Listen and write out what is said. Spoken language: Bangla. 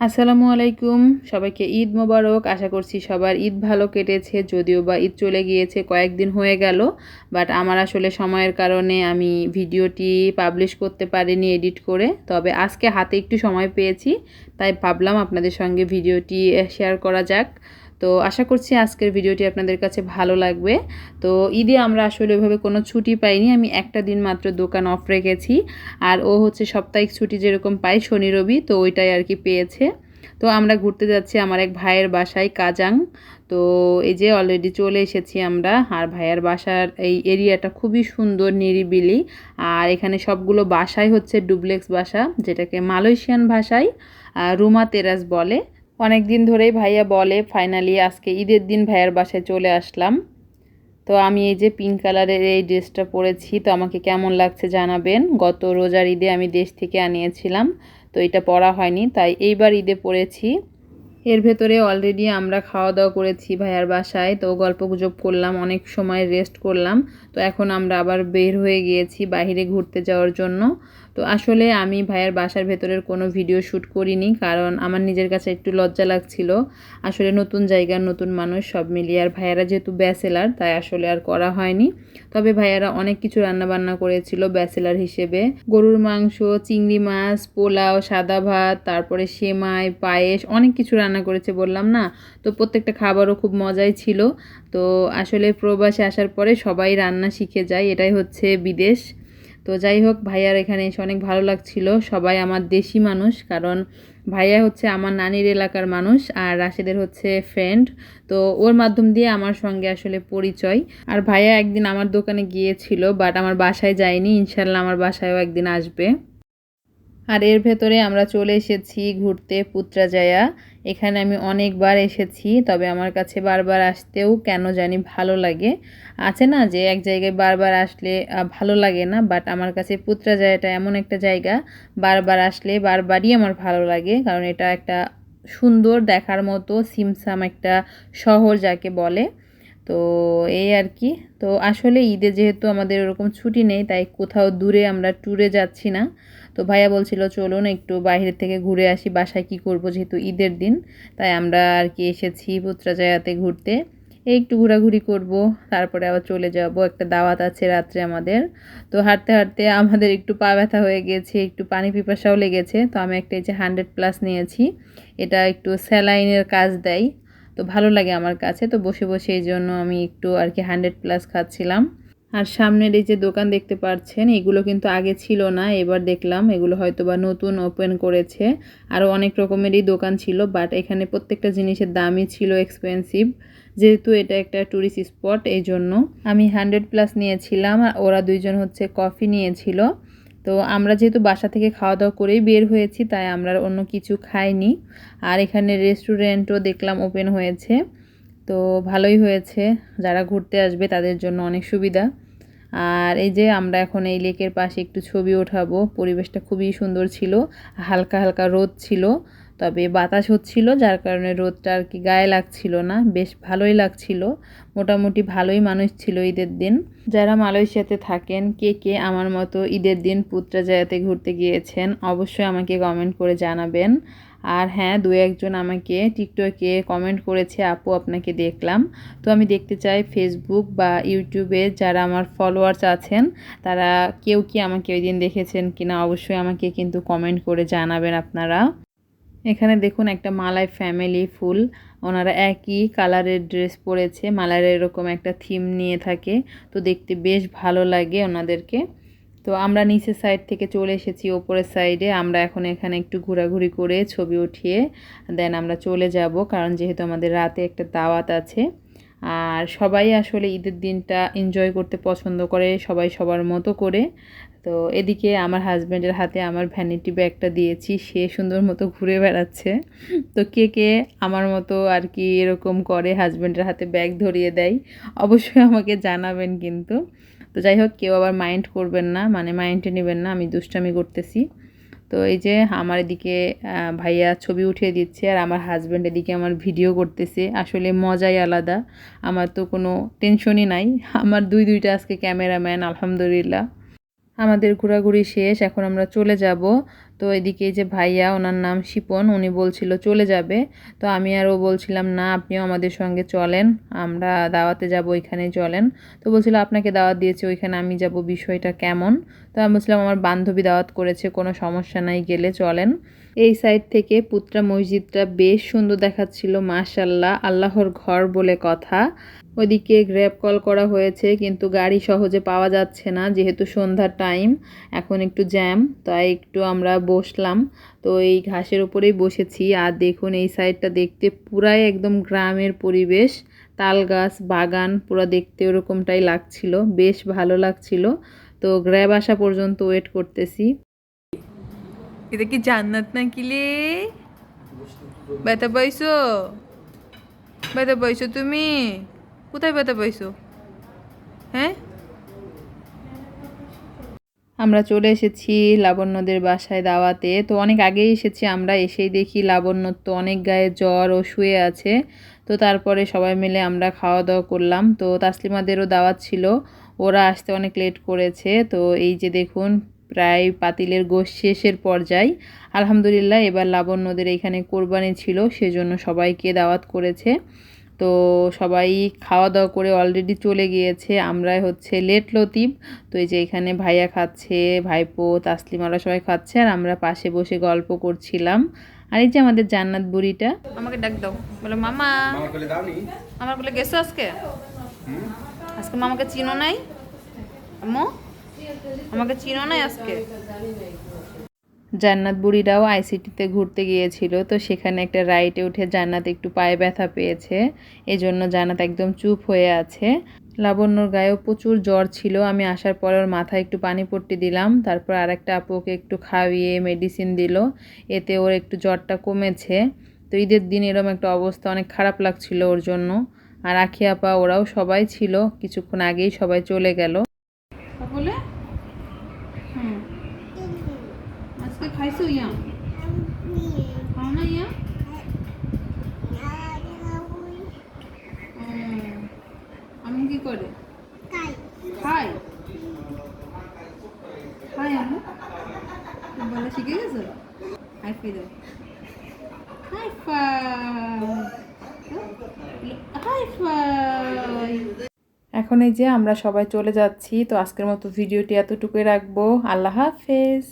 আসসালামু আলাইকুম। সবাইকে ঈদ মোবারক। আশা করছি সবার ঈদ ভালো কেটেছে, যদিও বা ঈদ চলে গিয়েছে, কয়েকদিন হয়ে গেল। বাট আমার আসলে সময়ের কারণে আমি ভিডিওটি পাবলিশ করতে পারিনি এডিট করে। তবে আজকে হাতে একটু সময় পেয়েছি, তাই ভাবলাম আপনাদের সঙ্গে ভিডিওটি শেয়ার করা যাক। তো আশা করছি আজকের ভিডিওটি আপনাদের কাছে ভালো লাগবে। তো ঈদে আমরা আসলে ওইভাবে কোনো ছুটি পাইনি, আমি একটা দিন মাত্র দোকান অফ রেখেছি। আর ও হচ্ছে সাপ্তাহিক ছুটি যেরকম পাই শনি, রবি, তো ওইটাই আর কি পেয়েছে। তো আমরা ঘুরতে যাচ্ছি আমার এক ভাইয়ের বাসায়, কাজাং। তো এই যে অলরেডি চলে এসেছি আমরা, আর ভাইয়ের বাসার এই এরিয়াটা খুবই সুন্দর, নিরিবিলি। আর এখানে সবগুলো বাসাই হচ্ছে ডুপ্লেক্স বাসা, যেটাকে মালয়েশিয়ান ভাষায় রুমা তেরাস বলে। অনেক দিন ধরেই ভাইয়া বলে ফাইনালি আজকে ঈদের দিন ভাইয়ার বাসায় চলে আসলাম। তো আমি এই যে পিঙ্ক কালারের এই ড্রেসটা পরেছি, তো আমাকে কেমন লাগছে জানাবেন। গত রোজার ঈদে আমি দেশ থেকে আনিয়েছিলাম, তো এটা পরা হয়নি, তাই এইবার ঈদে পরেছি। এর ভেতরে অলরেডি আমরা খাওয়া দাওয়া করেছি ভাইয়ার বাসায়, তো গল্প গুজব করলাম, অনেক সময় রেস্ট করলাম। তো এখন আমরা আবার বের হয়ে গিয়েছি বাহিরে ঘুরতে যাওয়ার জন্য। তো আসলে আমি ভাইয়ার বাসার ভেতরের কোনো ভিডিও শ্যুট করিনি, কারণ আমার নিজের কাছে একটু লজ্জা লাগছিল। আসলে নতুন জায়গার নতুন মানুষ সব মিলিয়ে, আর ভাইয়ারা যেহেতু ব্যাচেলার, তাই আসলে আর করা হয়নি। তবে ভাইয়ারা অনেক কিছু রান্নাবান্না করেছিল ব্যাচেলার হিসেবে। গরুর মাংস, চিংড়ি মাছ, পোলাও, সাদা ভাত, তারপরে সেমাই, পায়েস, অনেক কিছু রান্না করেছে বললাম না? তো প্রত্যেকটা খাবারও খুব মজাই ছিল। তো আসলে প্রবাসে আসার পরে সবাই রান্না শিখে যায়, এটাই হচ্ছে বিদেশ। তো যাই হোক, ভাইয়ার এখানে এসে অনেক ভালো লাগছিল। সবাই আমার দেশি মানুষ, কারণ ভাইয়া হচ্ছে আমার নানির এলাকার মানুষ আর রাশেদের হচ্ছে ফ্রেন্ড তো ওর মাধ্যম দিয়ে আমার সঙ্গে আসলে পরিচয়। আর ভাইয়া একদিন আমার দোকানে গিয়েছিল বাট আমার বাসায় যায়নি। ইনশাল্লাহ আমার বাসায়ও একদিন আসবে। আর এর ভেতরে আমরা চলে এসেছি ঘুরতে পুত্রাজায়া। এখানে আমি অনেকবার এসেছি, তবে আমার কাছে বারবার আসতেও কেন জানি ভালো লাগে। আছে না যে, এক জায়গায় বারবার আসলে ভালো লাগে না বাট আমার কাছে পুত্রাজায়াটা এমন একটা জায়গা, বারবার আসলে বারবারই আমার ভালো লাগে, কারণ এটা একটা সুন্দর দেখার মতো, সিমসাম একটা শহর যাকে বলে। তো এই আর কি। তো আসলে ঈদে যেহেতু আমাদের ওরকম ছুটি নেই, তাই কোথাও দূরে আমরা ট্যুরে যাচ্ছি না। তো ভাইয়া বলছিল, চলুন একটু বাইরের থেকে ঘুরে আসি, বাসায় কি করব যেহেতু ঈদের দিন? তাই আমরা আর কি এসেছি পুত্রাজায়াতে ঘুরতে। এই একটু ঘোরাঘুরি করব, তারপরে আবার চলে যাব। একটা দাওয়াত আছে রাত্রে আমাদের। তো হাঁটতে হাঁটতে আমাদের একটু পা ব্যথা হয়ে গেছে, একটু পানি পিপাসাও লেগেছে। তো আমি একটা এই যে হান্ড্রেড প্লাস নিয়েছি। এটা একটু স্যালাইনের কাজ দেয়। তো ভালো লাগে আমার কাছে। তো বসে বসে এই জন্য আমি একটু আর কি হান্ড্রেড প্লাস খাচ্ছিলাম। আর সামনের এই যে দোকান দেখতে পাচ্ছেন এগুলো কিন্তু আগে ছিল না, এবার দেখলাম এগুলো হয়তো বা নতুন ওপেন করেছে। আরও অনেক রকমেরই দোকান ছিল বাট এখানে প্রত্যেকটা জিনিসের দামই ছিল এক্সপেন্সিভ যেহেতু এটা একটা ট্যুরিস্ট স্পট এই জন্য আমি হান্ড্রেড প্লাস নিয়েছিলাম। আর ওরা দুইজন হচ্ছে কফি নিয়েছিল। তো আমরা যেহেতু বাসা থেকে খাওয়া দাওয়া করেই বের হয়েছি, তাই আমরা অন্য কিছু খাইনি। আর এখানে রেস্টুরেন্টও দেখলাম ওপেন হয়েছে। তো ভালোই হয়েছে। যারা ঘুরতে আসবে তাদের জন্য অনেক সুবিধা। আর এই যে আমরা এখন এই লেকের পাশে একটু ছবি ওঠাবো, পরিবেশটা খুবই সুন্দর ছিল। হালকা হালকা রোদ ছিল। তবে বাতাস হচ্ছিল, যার কারণে রোদটা আর কি গায়ে লাগছিল না। বেশ ভালোই লাগছিল। মোটামুটি ভালোই মানুষ ছিল ঈদের দিন। যারা মালয়েশিয়াতে থাকেন, কে কে আমার মতো ঈদের দিন পুত্রাজায়াতে ঘুরতে গিয়েছেন, অবশ্যই আমাকে কমেন্ট করে জানাবেন। আর হ্যাঁ দু একজন আমাকে টিকটকে কমেন্ট করেছে, আপু, আপনাকে দেখলাম। তো আমি দেখতে চাই ফেসবুক বা ইউটিউবে যারা আমার ফলোয়ার্স আছেন, তারা কেউ কি আমাকে ওই দিন দেখেছেন কিনা? অবশ্যই আমাকে কিন্তু কমেন্ট করে জানাবেন আপনারা। এখানে দেখুন একটা মালাই ফ্যামিলি ফুল। ওনারা একই কালারের ড্রেস পরেছে মালার এরকম একটা থিম নিয়ে থাকে। তো দেখতে বেশ ভালো লাগে ওনাদেরকে। তো আমরা নিচের সাইড থেকে চলে এসেছি, ওপরের সাইডে আমরা এখন এখানে একটু ঘোরাঘুরি করে ছবি উঠিয়ে দেন আমরা চলে যাব, কারণ যেহেতু আমাদের রাতে একটা দাওয়াত আছে। আর সবাই আসলে ঈদের দিনটা এনজয় করতে পছন্দ করে, সবাই সবার মতো করে। তো এদিকে আমার হাজব্যান্ডের হাতে আমার ভ্যানিটি ব্যাগটা দিয়েছি, সে সুন্দর মতো ঘুরে বেড়াচ্ছে। তো কে কে আমার মতো আর কি এরকম করে হাজব্যান্ডের হাতে ব্যাগ ধরিয়ে দেয়, অবশ্যই আমাকে জানাবেন কিন্তু। তো যাই হোক, কেউ আবার মাইন্ড করবেন না মানে মাইন্ডে নেবেন না, আমি দুষ্টামি করতেছি। তো এই যে আমার এদিকে ভাইয়া ছবি উঠিয়ে দিচ্ছে আর আমার হাজব্যান্ড এদিকে আমার ভিডিও করতেছে। আসলে মজাই আলাদা। আমার তো কোনো টেনশনই নাই। আমার দুই দুইটা আজকে ক্যামেরাম্যান আলহামদুলিল্লাহ। আমাদের ঘোরাঘুরি শেষ, এখন আমরা চলে যাব। তো এদিকে যে ভাইয়া, ওনার নাম শিপন, উনি বলছিল চলে যাবে। তো আমি আর ও বলছিলাম, না, আপনিও আমাদের সঙ্গে চলেন, আমরা দাওয়াতে যাব ওইখানে চলেন। তো বলছিল, আপনাকে দাওয়াত দিয়েছে, ওইখানে আমি যাব, বিষয়টা কেমন? তো আমি বলছিলাম, আমার বান্ধবী দাওয়াত করেছে, কোনো সমস্যা নাই, গেলে চলেন। এই সাইড থেকে পুত্রা মসজিদটা বেশ সুন্দর দেখাচ্ছিল মাশাল্লাহ আল্লাহর ঘর বলে কথা। ওদিকে গ্র্যাব কল করা হয়েছে, কিন্তু গাড়ি সহজে পাওয়া যাচ্ছে না, যেহেতু সন্ধ্যার টাইম এখন একটু জ্যাম তাই একটু আমরা বসলাম। তো এই ঘাসের উপরেই বসেছি, আর দেখুন এই সাইডটা দেখতে পুরাই একদম গ্রামের পরিবেশ। তাল গাছ, বাগান, পুরো দেখতে ওরকমটাই লাগছিল, বেশ ভালো লাগছিল। তো গ্র্যাব আসা পর্যন্ত ওয়েট করতেছি। এটা কি জান্নাত নাকি লে ব্যথা পাইছো ব্যথা পাইছো তুমি কোথায় ব্যথা পাইছো হ্যাঁ আমরা চলে এসেছি লাবণ্যদের বাসায় দাওয়াতে। তো অনেক আগেই এসেছি, আমরা এসেই দেখি লাবণ্য তো অনেক গায়ে জ্বর ও শুয়ে আছে। তো তারপরে সবাই মিলে আমরা খাওয়া দাওয়া করলাম। তো তাসলিমাদেরও দাওয়াত ছিল, ওরা আসতে অনেক লেট করেছে। তো এই যে দেখুন প্রায় পাতিলের গোশ শেষের পর্যায়। আলহামদুলিল্লাহ এবার লাবণ্যদের এখানে কোরবানি ছিল সেজন্য সবাইকে দাওয়াত করেছে। তো সবাই খাওয়া দাওয়া করে অলরেডি চলে গিয়েছে। আমরাই হচ্ছে লেট লতিফ। তো এই যে এখানে ভাইয়া খাচ্ছে ভাইপো তাসলিমারা সবাই খাচ্ছে আর আমরা পাশে বসে গল্প করছিলাম। আর এই যে আমাদের জান্নাত বুড়িটা। আমাকে ডাক দাও। বলো মামা আমার আমার বলে গেছো আজকে? আজকে মামাকে চিনো নাই? আম্মু? আমাকে চিনো নাই আজকে? জান্নাত বুড়িরাও আইসিটিতে ঘুরতে গিয়েছিল, তো সেখানে একটা রাইটে উঠে জান্নাত একটু পায়ে ব্যথা পেয়েছে, এজন্য জান্নাত একদম চুপ হয়ে আছে। লাবণ্যর গায়েও প্রচুর জ্বর ছিল, আমি আসার পর ওর মাথায় একটু পানি পট্টি দিলাম, তারপর আরেকটা আপুকে একটু খাইয়ে মেডিসিন দিল, এতে ওর একটু জ্বরটা কমেছে। তো ঈদের দিন এরম একটা অবস্থা, অনেক খারাপ লাগছিল ওর জন্য। আর আখি আপা, ওরাও সবাই ছিল, কিছুক্ষণ আগেই সবাই চলে গেল বলে হুম আজকে খাইছো ইয়া খাও না ইয়া আমি কি করে খাই খাই আমি বলে শিখে গেছো হাই ফাই দাও হাই ফাই হাই ফাই এখন এই যে আমরা সবাই চলে যাচ্ছি তো আজকের মতো ভিডিওটি এতটুকুই রাখব। আল্লাহ হাফেজ।